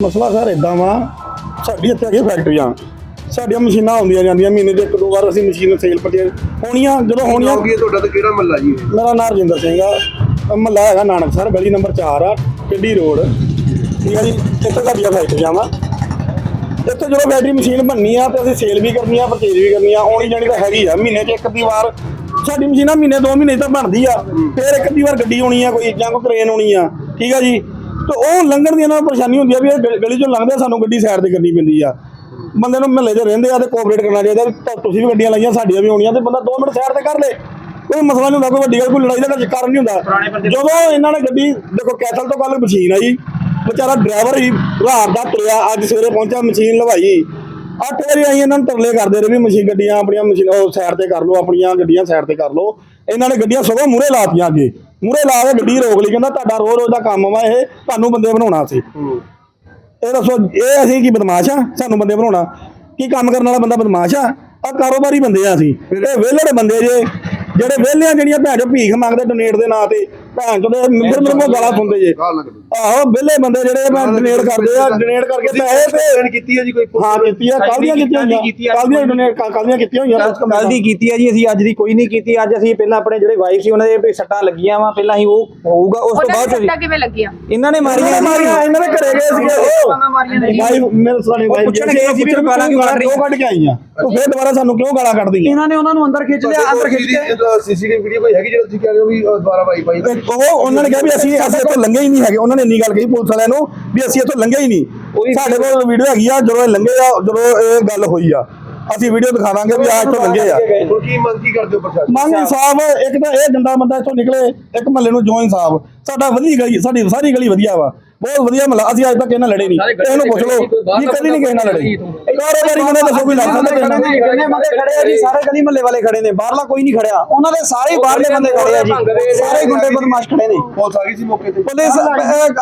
ਮਸਲਾ ਸਰ ਇਦਾਂ ਵਾ ਸਾਡੀ ਇੱਥੇ ਹੈਗੀ ਫੈਕਟਰੀਆਂ ਸਾਡੀਆਂ ਮਸ਼ੀਨਾਂ ਆਉਂਦੀਆਂ ਜਾਂਦੀਆਂ ਮਹੀਨੇ ਦੇ ਇੱਕ ਦੋ ਵਾਰ ਅਸੀਂ ਮਸ਼ੀਨ ਸੇਲ ਪਰਚੇਜ ਹੋਣੀਆਂ ਜਦੋਂ ਹੋਣੀਆਂ ਕੀ ਤੁਹਾਡਾ ਤੇ ਕਿਹੜਾ ਮੱਲਾ ਜੀ? ਮੇਰਾ ਨਾਮ ਰਜਿੰਦਰ ਸਿੰਘ ਆ। ਮਹੱਲਾ ਹੈਗਾ ਨਾਨਕ ਸਰ ਗਲੀ ਨੰਬਰ 4 ਆ ਕਿੱਡੀ ਰੋਡ। ਠੀਕ ਆ ਜੀ ਇੱਥੇ ਸਾਡੀਆਂ ਫੈਕਟਰੀਆਂ ਵਾ। ਇੱਥੇ ਜਦੋਂ ਬੈਟਰੀ ਮਸ਼ੀਨ ਬਣਨੀ ਆ ਤੇ ਅਸੀਂ ਸੇਲ ਵੀ ਕਰਨੀ ਆ ਪਰਚੇਜ ਵੀ ਕਰਨੀ ਆ ਆਉਣੀ ਜਾਣੀ ਤਾਂ ਹੈਗੀ ਆ ਮਹੀਨੇ 'ਚ ਇੱਕ ਅੱਧੀ ਵਾਰ। ਸਾਡੀ ਮਸ਼ੀਨਾਂ ਮਹੀਨੇ ਦੋ ਮਹੀਨੇ ਤਾਂ ਬਣਦੀ ਆ ਫਿਰ ਇੱਕ ਅੱਧੀ ਵਾਰ ਗੱਡੀ ਆਉਣੀ ਆ ਕੋਈ ਜਾਂ ਕੋਈ ਕਰੇਨ ਆਉਣੀ ਆ। ਠੀਕ ਆ ਜੀ ਤੇ ਉਹ ਲੰਘਣ ਦੀ ਇਹਨਾਂ ਨੂੰ ਪਰੇਸ਼ਾਨੀ ਹੁੰਦੀ ਆ ਵੀ ਇਹ ਗਲੀ- 'ਚੋਂ ਲੰਘਦੇ ਆ, ਸਾਨੂੰ ਗੱਡੀ ਸਾਈਡ ਤੇ ਕਰਨੀ ਪੈਂਦੀ ਆ। ਬੰਦੇ ਨੂੰ ਮਹੱਲੇ 'ਚ ਰਹਿੰਦੇ ਆ ਤੇ ਕੋਆਪਰੇਟ ਕਰਨਾ ਚਾਹੀਦਾ ਵੀ ਤਾਂ ਤੁਸੀਂ ਵੀ ਗੱਡੀਆਂ ਲਾਈਆਂ ਸਾਡੀਆਂ ਵੀ ਆਉਣੀਆਂ ਤੇ ਬੰਦਾ 2 ਮਿੰਟ ਸਾਈਡ ਤੇ ਕਰ ਲੇ। ਕੋਈ ਮਸਲਾ ਨਹੀਂ ਹੁੰਦਾ ਕੋਈ ਵੱਡੀ ਗੱਲ ਕੋਈ ਲੜਾਈ ਦਾ ਕਾਰਨ ਨਹੀਂ ਹੁੰਦਾ। ਜਦੋਂ ਇਹਨਾਂ ਨੇ ਗੱਡੀ ਦੇਖੋ ਕੈਥਲ ਤੋਂ ਕੱਲ ਮਸ਼ੀਨ ਆਈ ਵਿਚਾਰਾ ਡਰਾਈਵਰ ਹੀ ਰਾਤ ਦਾ ਤੁਰਿਆ ਅੱਜ ਸਵੇਰੇ ਪਹੁੰਚਾ ਮਸ਼ੀਨ ਲਵਾਈ। ਅੱਠ ਵਾਰੀ ਆਈ ਇਹਨਾਂ ਨੂੰ ਤਰਲੇ ਕਰਦੇ ਰਹੇ ਵੀ ਮਸ਼ੀਨ ਗੱਡੀਆਂ ਆਪਣੀਆਂ ਮਸ਼ੀਨ ਉਹ ਸਾਈਡ ਤੇ ਕਰ ਲਓ ਆਪਣੀਆਂ ਗੱਡੀਆਂ ਸਾਈਡ ਤੇ ਕਰ ਲਓ। ਇਹਨਾਂ ਨੇ ਗੱਡੀਆਂ ਸਗੋਂ ਮੂਰੇ ਲਾਤੀਆਂ ਅੱਗੇ। ਮੂਰੇ ਲਾ ਕੇ ਗੱਡੀ ਰੋਕ ਲਈ ਕਹਿੰਦਾ ਤੁਹਾਡਾ ਰੋਜ਼ ਰੋਜ਼ ਦਾ ਕੰਮ ਵਾ ਇਹ ਤੁਹਾਨੂੰ ਬੰਦੇ ਬਣਾਉਣਾ ਸੀ। ਇਹ ਦੱਸੋ ਇਹ ਅਸੀਂ ਕੀ ਬਦਮਾਸ਼ ਆ? ਸਾਨੂੰ ਬੰਦੇ ਬਣਾਉਣਾ। ਕੀ ਕੰਮ ਕਰਨ ਵਾਲਾ ਬੰਦਾ ਬਦਮਾਸ਼ ਆ? ਆ ਕਾਰੋਬਾਰੀ ਬੰਦੇ ਆ ਅਸੀਂ। ਇਹ ਵਿਹਲੇ ਬੰਦੇ ਜੇ ਜਿਹੜੇ ਵਿਹਲਿਆਂ ਜਿਹੜੀਆਂ ਭੈਣ ਚੋ ਭੀਖ ਮੰਗਦੇ ਡੋਨੇਟ ਦੇ ਨਾਂ ਤੇ ਭੈਣ ਚੋ ਦੇ ਮਿੰਦਰ ਮਿੰਦਰ ਕੋ ਗਾਲਾਂ ਪਾਉਂਦੇ ਜੇ। ਆਹੋ ਵਿਹਲੇ ਬੰਦੇ ਜਿਹੜੇ ਮੈਂ ਡੋਨੇਟ ਕਰਦੇ ਆ ਡੋਨੇਟ ਕਰਕੇ ਪੈਸੇ ਤੇ ਪੇਮੈਂਟ ਕੀਤੀ ਹੈ ਜੀ ਕੋਈ ਹਾਂ ਕੀਤੀ ਆ ਕੱਲ ਦੀਆਂ ਕੀਤੀਆਂ ਹੋਈਆਂ। ਕੱਲ ਦੀਆਂ ਡੋਨੇਟ ਕੱਲ ਦੀਆਂ ਕੀਤੀਆਂ ਹੋਈਆਂ। ਕੱਲ ਦੀ ਕੀਤੀ ਆ ਜੀ ਅਸੀਂ ਅੱਜ ਦੀ ਕੋਈ ਨਹੀਂ ਕੀਤੀ। ਅੱਜ ਅਸੀਂ ਪਹਿਲਾਂ ਆਪਣੇ ਜਿਹੜੇ ਵਾਈਫ ਸੀ ਉਹਨਾਂ ਦੇ ਵੀ ਸੱਟਾਂ ਲੱਗੀਆਂ ਵਾ। ਪਹਿਲਾਂ ਅਸੀਂ ਉਹ ਹੋਊਗਾ ਉਸ ਤੋਂ ਬਾਅਦ ਸੱਟਾਂ ਕਿਵੇਂ ਲੱਗੀਆਂ? ਇਹਨਾਂ ਨੇ ਇਹਨਾਂ ਨੇ ਮਾਰੀਆਂ ਮਾਰੀਆਂ ਇਹਨਾਂ ਦੇ ਘਰੇ ਗਏ ਸੀਗੇ ਉਹ। ਵਾਈਫ ਮੇਰੇ ਸਾਡੀ ਵਾਈਫ ਪੁੱਛਣ ਗਏ ਸੀ ਵੀ ਤੂੰ ਗਾਲਾਂ ਕਿਉਂ ਕੱਢ ਰਹੀ ਕਿਉਂ ਕੱਢ ਕੇ ਆਈਆਂ। ਤੂੰ ਫੇਰ ਦੁਬਾਰਾ ਸਾਨੂੰ ਕਿਉਂ ਗਾਲਾਂ ਕੱਢਦੀ ਆ? ਇਹਨਾਂ ਨੇ ਉਹਨਾਂ ਨੂੰ ਅੰਦਰ ਖਿੱਚ ਲਿਆ ਅੰਦਰ ਖਿੱਚ ਕੇ। ਸੀਸੀਟੀਵੀ ਵੀਡੀਓ ਕੋਈ ਹੈਗੀ ਜਿਹੜਾ ਤੁਸੀਂ ਕਹਿ ਰਹੇ ਹੋ ਵੀ ਦੁਬਾਰਾ ਪਾਈ ਤੇ ਉਹ ਉਹਨਾਂ ਨੇ ਕਿਹਾ ਵੀ ਅਸੀਂ ਅਸੀਂ ਇੱਥੋਂ ਲੰਘੇ ਹੀ ਨਹੀਂ ਹੈਗੇ। ਉਹਨਾਂ ਨੇ ਇੰਨੀ ਗੱਲ ਕਹੀ ਪੁਲਿਸ ਵਾਲਿਆਂ ਨੂੰ ਵੀ ਅਸੀਂ ਇੱਥੋਂ ਲੰਘੇ ਹੀ ਨਹੀਂ। ਸਾਡੇ ਕੋਲ ਵੀਡੀਓ ਹੈਗੀ ਆ ਜਦੋਂ ਇਹ ਲੰਘੇ ਆ ਜਦੋਂ ਇਹ ਗੱਲ ਹੋਈ ਆ। ਅਸੀਂ ਵੀਡੀਓ ਦਿਖਾ ਦਾਂਗੇ ਵੀ ਆ ਇੱਥੋਂ ਲੰਘੇ ਆ। ਹੁਣ ਕੀ ਮੰਗ ਕੀ ਕਰਦੇ ਹੋ ਪ੍ਰਸ਼ਾਸਨ? ਮੰਗ ਇਨਸਾਫ ਇੱਕ ਤਾਂ ਇਹ ਗੰਦਾ ਬੰਦਾ ਇੱਥੋਂ ਨਿਕਲੇ ਇੱਕ ਮਹੱਲੇ ਨੂੰ ਜੋ ਇਨਸਾਫ। ਸਾਡਾ ਵਧੀਆ ਗਲੀ ਸਾਡੀ ਸਾਰੀ ਗਲੀ ਵਧੀਆ ਵਾ। ਬਹੁਤ ਵਧੀਆ ਮਹੱਲਾ। ਅਸੀਂ ਅੱਜ ਤੱਕ ਇਹਨਾਂ ਲੜੇ ਨਹੀਂ। ਇਹਨੂੰ ਪੁੱਛ ਲਓ। ਵੀ ਕਦੀ ਨਹੀਂ ਕਿਸੇ ਨਾਲ ਲੜੇ। ਕਾਰੋਬਾਰੀ ਬੰਦੇ ਦੱਸੋ ਕੋਈ ਲੜ ਸਕਦਾ ਕਿਸੇ ਨਾਲ ਕਿੰਨੇ ਬੰਦੇ ਖੜੇ ਆ ਜੀ ਸਾਰੇ ਗਲੀ ਮੱਲੇ ਵਾਲੇ ਖੜੇ ਨੇ। ਬਾਹਰਲਾ ਕੋਈ ਨਹੀਂ ਖੜਿਆ। ਉਹਨਾਂ ਦੇ ਸਾਰੇ ਹੀ ਬਾਹਰਲੇ ਬੰਦੇ ਖੜੇ ਆ ਜੀ। ਸਾਰੇ ਗੁੰਡੇ ਬਦਮਾਸ਼ ਖੜੇ ਨੇ। ਪੁਲਿਸ ਆ ਗਈ ਸੀ ਮੌਕੇ ਤੇ। ਪੁਲਿਸ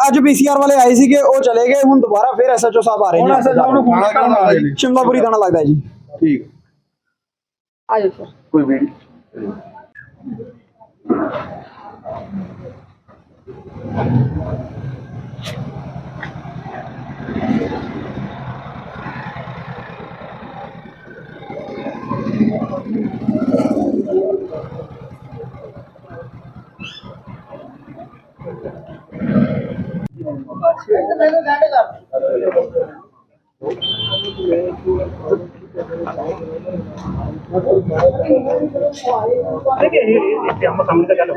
ਅੱਜ ਪੀਸੀਆਰ ਵਾਲੇ ਆਏ ਸੀਗੇ ਉਹ ਚਲੇ ਗਏ। ਹੁਣ ਦੁਬਾਰਾ ਫਿਰ ਐਸਐਚਓ ਸਾਹਿਬ ਆ ਰਹੇ ਨੇ। ਸ਼ਿਮਲਾਪੁਰੀ ਥਾਣਾ ਲੱਗਦਾ ਜੀ। ਠੀਕ। ਆਜੋ ਸਰ। ਕੋਈ ਵੀਡੀਓ? देखिए ये इसके हम सामने का क्या लोग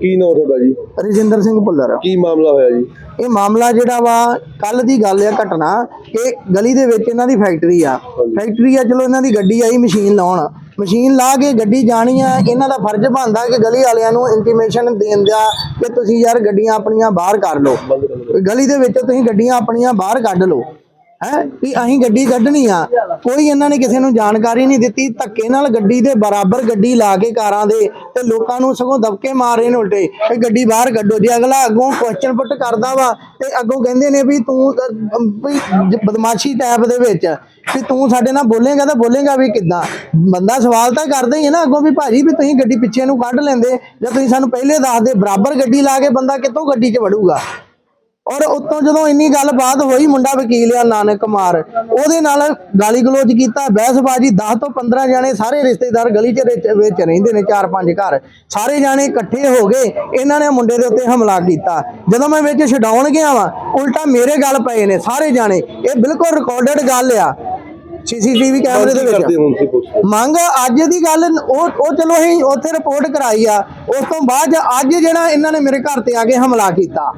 ਕੀ ਨਾਮ ਤੁਹਾਡਾ ਜੀ? ਰਜਿੰਦਰ ਸਿੰਘ ਭੁੱਲਰ। ਕੀ ਮਾਮਲਾ ਹੋਇਆ ਜੀ? ਇਹ ਮਾਮਲਾ ਜਿਹੜਾ ਵਾ ਕੱਲ ਦੀ ਗੱਲ ਆ ਘਟਨਾ ਕਿ ਗਲੀ ਦੇ ਵਿੱਚ ਇਹਨਾਂ ਦੀ ਫੈਕਟਰੀ ਆ। ਫੈਕਟਰੀ ਆ ਚਲੋ ਇਹਨਾਂ ਦੀ ਗੱਡੀ ਆਈ ਮਸ਼ੀਨ ਲਾਉਣ। ਮਸ਼ੀਨ ਲਾ ਕੇ ਗੱਡੀ ਜਾਣੀ ਆ ਇਹਨਾਂ ਦਾ ਫਰਜ਼ ਬਣਦਾ ਕਿ ਗਲੀ ਵਾਲਿਆਂ ਨੂੰ ਇੰਟੀਮੇਸ਼ਨ ਦੇਣ ਦਾ ਕਿ ਤੁਸੀਂ ਯਾਰ ਗੱਡੀਆਂ ਆਪਣੀਆਂ ਬਾਹਰ ਕਰ ਲਓ ਗਲੀ ਦੇ ਵਿੱਚ ਤੁਸੀਂ ਗੱਡੀਆਂ ਆਪਣੀਆਂ ਬਾਹਰ ਕੱਢ ਲਓ। ਹੈ? ਵੀ ਅਸੀਂ ਗੱਡੀ ਕੱਢਣੀ ਆ। ਕੋਈ ਇਹਨਾਂ ਨੇ ਕਿਸੇ ਨੂੰ ਜਾਣਕਾਰੀ ਨਹੀਂ ਦਿੱਤੀ। ਧੱਕੇ ਨਾਲ ਗੱਡੀ ਦੇ ਬਰਾਬਰ ਗੱਡੀ ਲਾ ਕੇ ਕਾਰਾਂ ਦੇ ਤੇ ਲੋਕਾਂ ਨੂੰ ਸਗੋਂ ਦਬਕੇ ਮਾਰ ਰਹੇ ਨੇ ਉਲਟੇ। ਇਹ ਗੱਡੀ ਬਾਹਰ ਕੱਢੋ। ਜੇ ਅਗਲਾ ਅੱਗੋਂ ਕੁਐਸਚਨ ਪੁੱਟ ਕਰਦਾ ਵਾ ਤੇ ਅੱਗੋਂ ਕਹਿੰਦੇ ਨੇ ਵੀ ਤੂੰ ਵੀ ਬਦਮਾਸ਼ੀ ਟੈਪ ਦੇ ਵਿੱਚ। ਵੀ ਤੂੰ ਸਾਡੇ ਨਾਲ ਬੋਲੇਗਾ ਤਾਂ ਬੋਲੇਗਾ ਵੀ ਕਿੱਦਾਂ। ਬੰਦਾ ਸਵਾਲ ਤਾਂ ਕਰਦਾ ਹੀ ਹੈ ਨਾ ਅੱਗੋਂ ਵੀ ਭਾਜੀ ਵੀ ਤੁਸੀਂ ਗੱਡੀ ਪਿੱਛੇ ਨੂੰ ਕੱਢ ਲੈਂਦੇ ਜਾਂ ਤੁਸੀਂ ਸਾਨੂੰ ਪਹਿਲੇ ਦੱਸਦੇ ਬਰਾਬਰ ਗੱਡੀ ਲਾ ਕੇ ਬੰਦਾ ਕਿੱਥੋਂ ਗੱਡੀ 'ਚ ਵੜੂਗਾ? ਔਰ ਉਤੋਂ ਜਦੋਂ ਇੰਨੀ ਗੱਲਬਾਤ ਹੋਈ ਮੁੰਡਾ ਵਕੀਲ ਆ ਨਾਨਕ ਕੁਮਾਰ। ਉਹਦੇ ਨਾਲ ਗਾਲੀ ਗਲੋਚ ਕੀਤਾ ਬਹਿਸਬਾਜੀ 10 ਤੋਂ 15 ਜਾਣੇ ਸਾਰੇ ਰਿਸ਼ਤੇਦਾਰ ਗਲੀ 'ਚ ਵਿੱਚ ਰਹਿੰਦੇ ਨੇ ਚਾਰ ਪੰਜ ਘਰ। ਸਾਰੇ ਜਾਣੇ ਇਕੱਠੇ ਹੋ ਗਏ ਇਹਨਾਂ ਨੇ ਮੁੰਡੇ ਦੇ ਉੱਤੇ ਹਮਲਾ ਕੀਤਾ। ਜਦੋਂ ਮੈਂ ਵਿੱਚ ਛਡਾਉਣ ਗਿਆ ਵਾਂ ਉਲਟਾ ਮੇਰੇ ਗੱਲ ਪਏ ਨੇ ਸਾਰੇ ਜਾਣੇ। ਇਹ ਬਿਲਕੁਲ ਰਿਕਾਰਡਡ ਗੱਲ ਆ। ਸੀਸੀਟੀਵੀ ਕੈਮਰੇ ਦੇ ਵਿੱਚ ਮੰਗ ਅੱਜ ਦੀ ਗੱਲ ਉਹ ਉਹ ਚਲੋ ਅਸੀਂ ਉੱਥੇ ਰਿਪੋਰਟ ਕਰਾਈ ਆ। ਉਸ ਤੋਂ ਬਾਅਦ ਅੱਜ ਜਿਹੜਾ ਇਹਨਾਂ ਨੇ ਮੇਰੇ ਘਰ ਤੇ ਆ ਕੇ ਹਮਲਾ ਕੀਤਾ।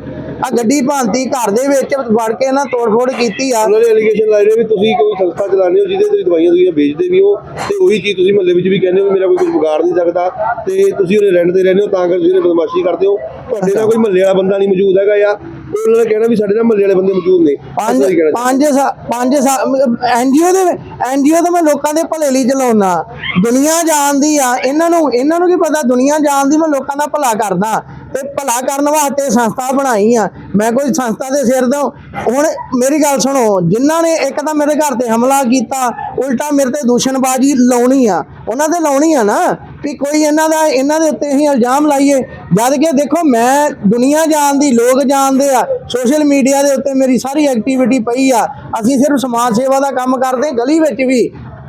ਆ ਗੱਡੀ ਭਾਂਤੀ ਘਰ ਦੇ ਵਿੱਚ ਵੜ ਕੇ ਇਹਨਾਂ ਤੋੜਫੋੜ ਕੀਤੀ ਆ। ਉਹਨਾਂ ਦੇ ਐਲੀਗੇਸ਼ਨ ਲਾਏ ਨੇ ਵੀ ਤੁਸੀਂ ਕੋਈ ਸੰਸਥਾ ਚਲਾਉਂਦੇ ਹੋ ਜਿਹਦੇ ਤੁਸੀਂ ਦਵਾਈਆਂ ਦੁਈਆਂ ਵੇਚਦੇ ਵੀ ਹੋ ਤੇ ਉਹੀ ਚੀਜ਼ ਤੁਸੀਂ ਮਹੱਲੇ ਵਿੱਚ ਵੀ ਕਹਿੰਦੇ ਹੋ ਮੇਰਾ ਕੋਈ ਕੁਝ ਵਿਗਾੜ ਨਹੀਂ ਸਕਦਾ ਤੇ ਤੁਸੀਂ ਉਹਨੇ ਰੈਂਟ ਤੇ ਰਹਿੰਦੇ ਹੋ ਤਾਂ ਕਰਕੇ ਤੁਸੀਂ ਉਹਨੇ ਬਦਮਾਸ਼ੀ ਕਰਦੇ ਹੋ। ਤੁਹਾਡੇ ਨਾਲ ਕੋਈ ਮਹੱਲੇ ਵਾਲਾ ਬੰਦਾ ਨਹੀਂ ਮੌਜੂਦ ਹੈਗਾ ਜਾਂ ਉਹਨਾਂ ਨੇ ਕਹਿਣਾ ਵੀ ਸਾਡੇ ਨਾਲ ਮਹੱਲੇ ਵਾਲੇ ਬੰਦੇ ਮੌਜੂਦ ਨੇ। ਪੰਜ ਪੰਜ ਪੰਜ ਐਨਜੀਓ ਦੇ ਐਨਜੀਓ ਤਾਂ ਮੈਂ ਲੋਕਾਂ ਦੇ ਭਲੇ ਲਈ ਚਲਾਉਣਾ ਦੁਨੀਆ ਜਾਣਦੀ ਆ। ਇਹਨਾਂ ਨੂੰ ਇਹਨਾਂ ਨੂੰ ਕੀ ਪਤਾ ਦੁਨੀਆ ਜਾਣਦੀ ਮੈਂ ਲੋਕਾਂ ਦਾ ਭਲਾ ਕਰਦਾ। ਤੇ ਭਲਾ ਕਰਨ ਵਾਸਤੇ ਸੰਸਥਾ ਬਣਾਈ ਆ। ਮੈਂ ਕੋਈ ਸੰਸਥਾ ਦੇ ਸਿਰ ਤੋਂ ਹੁਣ ਮੇਰੀ ਗੱਲ ਸੁਣੋ, ਜਿਨ੍ਹਾਂ ਨੇ ਇੱਕ ਤਾਂ ਮੇਰੇ ਘਰ ਤੇ ਹਮਲਾ ਕੀਤਾ, ਉਲਟਾ ਮੇਰੇ ਤੇ ਦੂਸ਼ਣਬਾਜ਼ੀ ਲਾਉਣੀ ਆ। ਉਹਨਾਂ ਤੇ ਲਾਉਣੀ ਆ ਨਾ ਵੀ ਕੋਈ ਇਹਨਾਂ ਦਾ, ਇਹਨਾਂ ਦੇ ਉੱਤੇ ਅਸੀਂ ਇਲਜ਼ਾਮ ਲਾਈਏ। ਜਦ ਕਿ ਦੇਖੋ, ਮੈਂ ਦੁਨੀਆ ਜਾਣਦੀ, ਲੋਕ ਜਾਣਦੇ ਆ। ਸੋਸ਼ਲ ਮੀਡੀਆ ਦੇ ਉੱਤੇ ਮੇਰੀ ਸਾਰੀ ਐਕਟੀਵਿਟੀ ਪਈ ਆ। ਅਸੀਂ ਸਿਰਫ ਸਮਾਜ ਸੇਵਾ ਦਾ ਕੰਮ ਕਰਦੇ, ਗਲੀ ਵਿੱਚ ਵੀ।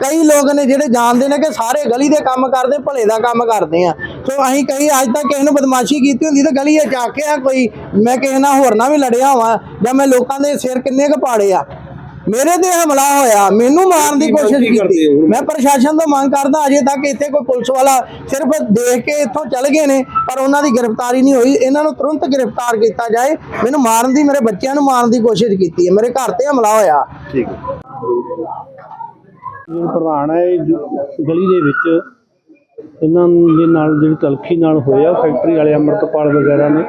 ਕਈ ਲੋਕ ਨੇ ਜਿਹੜੇ ਜਾਣਦੇ ਨੇ ਕਿ ਸਾਰੇ ਗਲੀ ਦੇ ਕੰਮ ਕਰਦੇ ਭਲੇ ਦਾ ਕੰਮ ਕਰਦੇ ਆ। ਸੋ ਅਸੀਂ ਕਈ ਅੱਜ ਤੱਕ ਕਿਸੇ ਨੂੰ ਬਦਮਾਸ਼ੀ ਕੀਤੀ ਹੁੰਦੀ ਤਾਂ ਗਲੀ ਵਿੱਚ ਆ ਕੇ ਆ ਕੋਈ ਮੈਂ ਕਿਸੇ ਨਾਲ ਹੋਰ ਨਾਲ ਵੀ ਲੜਿਆ ਹਾਂ ਜਾਂ ਮੈਂ ਲੋਕਾਂ ਦੇ ਸਿਰ ਕਿੰਨੇ ਕੁ ਪਾੜੇ ਆ। ਮੇਰੇ ਤੇ ਹਮਲਾ ਹੋਇਆ ਮੈਨੂੰ ਮਾਰਨ ਦੀ ਕੋਸ਼ਿਸ਼ ਕੀਤੀ? ਮੈਂ ਪ੍ਰਸ਼ਾਸਨ ਤੋਂ ਮੰਗ ਕਰਦਾ ਅਜੇ ਤੱਕ ਇੱਥੇ ਕੋਈ ਪੁਲਿਸ ਵਾਲਾ ਸਿਰਫ ਦੇਖ ਕੇ ਇੱਥੋਂ ਚਲ ਗਏ ਨੇ ਪਰ ਉਹਨਾਂ ਦੀ ਗ੍ਰਿਫਤਾਰੀ ਨਹੀਂ ਹੋਈ। ਇਹਨਾਂ ਨੂੰ ਤੁਰੰਤ ਗ੍ਰਿਫਤਾਰ ਕੀਤਾ ਜਾਏ। ਮੈਨੂੰ ਮਾਰਨ ਦੀ ਮੇਰੇ ਬੱਚਿਆਂ ਨੂੰ ਮਾਰਨ ਦੀ ਕੋਸ਼ਿਸ਼ ਕੀਤੀ ਹੈ। ਮੇਰੇ ਘਰ ਤੇ ਹਮਲਾ ਹੋਇਆ। ਠੀਕ ਹੈ। ਜਿਹੜੇ ਪ੍ਰਧਾਨ ਹੈ ਇਹ ਗਲੀ ਦੇ ਵਿੱਚ ਇਹਨਾਂ ਦੇ ਨਾਲ ਜਿਹੜੀ ਤਲਖੀ ਨਾਲ ਹੋਇਆ, ਫੈਕਟਰੀ ਵਾਲੇ ਅੰਮ੍ਰਿਤਪਾਲ ਵਗੈਰਾ ਨੇ।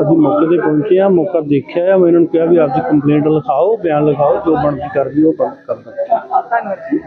ਅਸੀਂ ਮੌਕੇ ਤੇ ਪਹੁੰਚੇ ਆ ਮੌਕਾ ਦੇਖਿਆ ਆ ਮੈਂ ਇਹਨਾਂ ਨੂੰ ਕਿਹਾ ਵੀ ਆਪਦੀ ਕੰਪਲੇਂਟ ਲਿਖਾਓ, ਬਿਆਨ ਲਿਖਾਓ, ਜੋ ਬਣਦੀ ਕਰਦੀ ਉਹ ਬਣ ਕਰਦਾ।